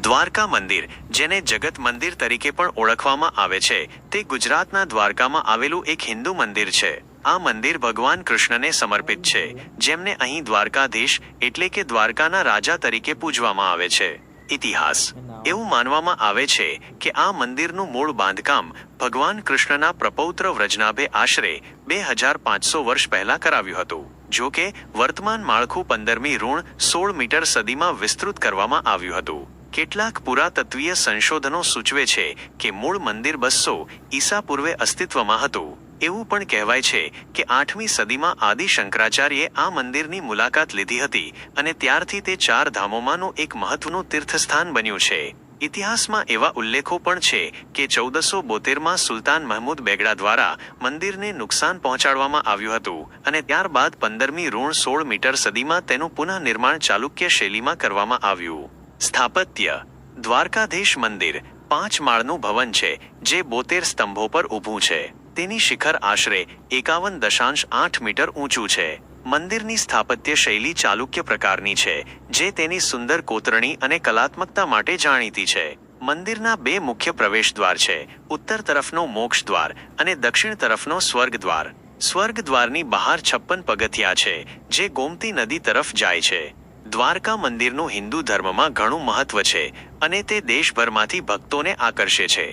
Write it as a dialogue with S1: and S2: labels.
S1: દ્વારકા મંદિર, જેને જગત મંદિર તરીકે પણ ઓળખવામાં આવે છે, તે ગુજરાતના દ્વારકામાં આવેલું એક હિન્દુ મંદિર છે. આ મંદિર ભગવાન કૃષ્ણને સમર્પિત છે, જેમને અહીં દ્વારકાધીશ એટલે કે દ્વારકાના રાજા તરીકે પૂજવામાં આવે છે. ઇતિહાસ. એવું માનવામાં આવે છે કે આ મંદિરનું મૂળ બાંધકામ ભગવાન કૃષ્ણના પ્રપૌત્ર વ્રજનાભે આશરે બે હજાર પાંચસો વર્ષ પહેલા કરાવ્યું હતું જો કે વર્તમાન માળખું પંદરમી ઋણ સોળ મીટર સદીમાં વિસ્તૃત કરવામાં આવ્યું હતું. કેટલાક પુરાતત્વીય સંશોધનો સૂચવે છે કે મૂળ મંદિર બસો ઈસા પૂર્વે અસ્તિત્વમાં હતું. એવું પણ કહેવાય છે કે આઠમી સદીમાં આદિ શંકરાચાર્યે આ મંદિરની મુલાકાત લીધી હતી અને ત્યારથી તે ચાર ધામોમાંનું એક મહત્વનું તીર્થસ્થાન બન્યું છે. ઇતિહાસમાં એવા ઉલ્લેખો પણ છે કે ચૌદસો બોતેરમાં સુલતાન મહમૂદ બેગડા દ્વારા મંદિરને નુકસાન પહોંચાડવામાં આવ્યું હતું અને ત્યારબાદ પંદરમી ઋણ સોળ મીટર સદીમાં તેનું પુનઃનિર્માણ ચાલુક્ય શૈલીમાં કરવામાં આવ્યું. સ્થાપત્ય, દ્વારકાધીશ મંદિર, પાંચ માળનું ભવન છે, જે બોતેર સ્તંભો પર ઊભું છે. તેની શિખર આશરે એકાવન દશાંશ આઠ મીટર ઊંચું છે. મંદિરની સ્થાપત્ય શૈલી ચાલુક્ય પ્રકારની છે, જે તેની સુંદર કોતરણી અને કલાત્મકતા માટે જાણીતી છે. મંદિરના બે મુખ્ય પ્રવેશ દ્વાર છે, ઉત્તર તરફનો મોક્ષ દ્વાર અને દક્ષિણ તરફનો સ્વર્ગ દ્વાર સ્વર્ગ દ્વારની બહાર છપ્પન પગથિયા છે, જે ગોમતી નદી તરફ જાય છે. દ્વારકા મંદિરનું હિન્દુ ધર્મમાં ઘણું મહત્વ છે અને તે દેશભરમાંથી ભક્તોને આકર્ષે છે.